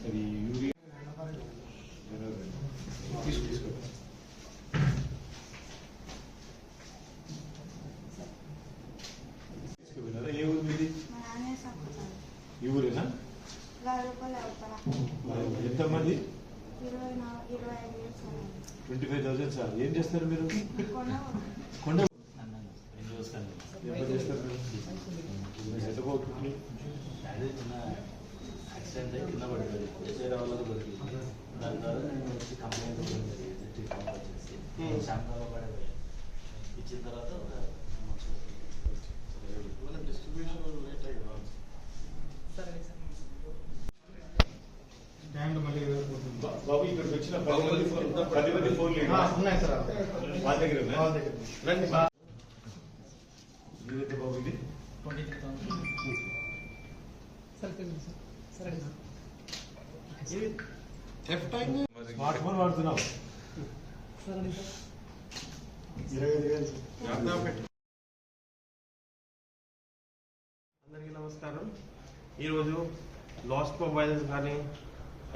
అది యూరియా తీసుకో తీసుకో తీసుకుపోయినారా? ఏ ఊరు మీది ఈ ఊరేనా ఎంతమంది ట్వంటీ ఫైవ్ థౌసండ్ సార్ ఏం చేస్తారు మీరు? కొండ పని చేస్తారు మీరు ఎంత పోతుంది అదే చిన్న యాక్సిడెంట్ అయ్యి కింద పడిపోయింది వేరే వాళ్ళకి దొరికింది దాని ద్వారా నేను వచ్చి కంప్లైంట్ ఇవ్వడం జరిగింది టీ ఫామ్ వచ్చేసి శాంతంలో పడిపోయాయి ఇచ్చిన తర్వాత ఒక months స్టాండ్ మళ్ళీ పోతుంది. బా- బాబు ఇక్కడికి వచ్చిన పది మంది ఫోన్ పది మంది ఫోన్లు ఆ, ఉన్నాయి సార్ వాళ్ళ దగ్గర ఉన్నాయా? వాళ్ళ దగ్గర రండి బా ఇదైతే బాబు ఇది స్మార్ట్ ఫోన్ వాడుతున్నావు. ఇరవై ఐదు వేలు సార్ అందరికీ నమస్కారం. ఈరోజు లాస్ట్ మొబైల్స్ కానీ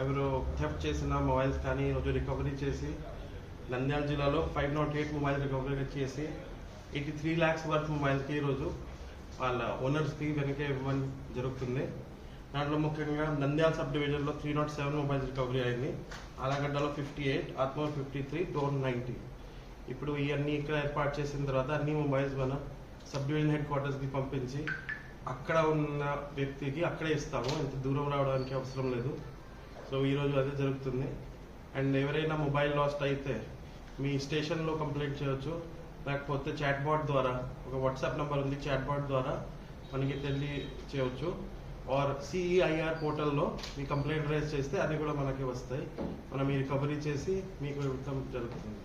ఎవరు థెఫ్ట్ చేసిన మొబైల్స్ కానీ ఈరోజు రికవరీ చేసి నంద్యాల జిల్లాలో five nought eight mobile recovery చేసి ఎయిటీ త్రీ ల్యాక్స్ వర్త్ మొబైల్కి ఈరోజు వాళ్ళ ఓనర్స్కి వెనక ఇవ్వడం జరుగుతుంది. దాంట్లో ముఖ్యంగా నంద్యాల సబ్ డివిజన్లో three nought seven mobiles recovery అయింది. ఆలగడ్డలో ఫిఫ్టీ ఎయిట్ ఆత్మూరు ఫిఫ్టీ త్రీ డోర్ నైంటీ ఇప్పుడు ఇవన్నీ ఇక్కడ ఏర్పాటు చేసిన తర్వాత అన్ని మొబైల్స్ మనం సబ్ డివిజన్ హెడ్ క్వార్టర్స్కి పంపించి అక్కడ ఉన్న వ్యక్తికి అక్కడే ఇస్తాము. ఇంత దూరం రావడానికి అవసరం లేదు. సో ఈరోజు అదే జరుగుతుంది. అండ్ ఎవరైనా మొబైల్ లాస్ట్ అయితే మీ స్టేషన్లో కంప్లైంట్ చేయొచ్చు. లేకపోతే చాట్ బాట్ ద్వారా ఒక వాట్సాప్ నెంబర్ ఉంది చాట్ బాట్ ద్వారా మనకి తెలియ చేయవచ్చు. ఆర్ సిఈఐఆర్ పోర్టల్లో మీ కంప్లైంట్ రైజ్ చేస్తే అది కూడా మనకి వస్తాయి. మనం ఈ రికవరీ చేసి మీకు ఇవ్వడం జరుగుతుంది.